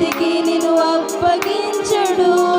చేతికి నిన్ను అప్పగించడు.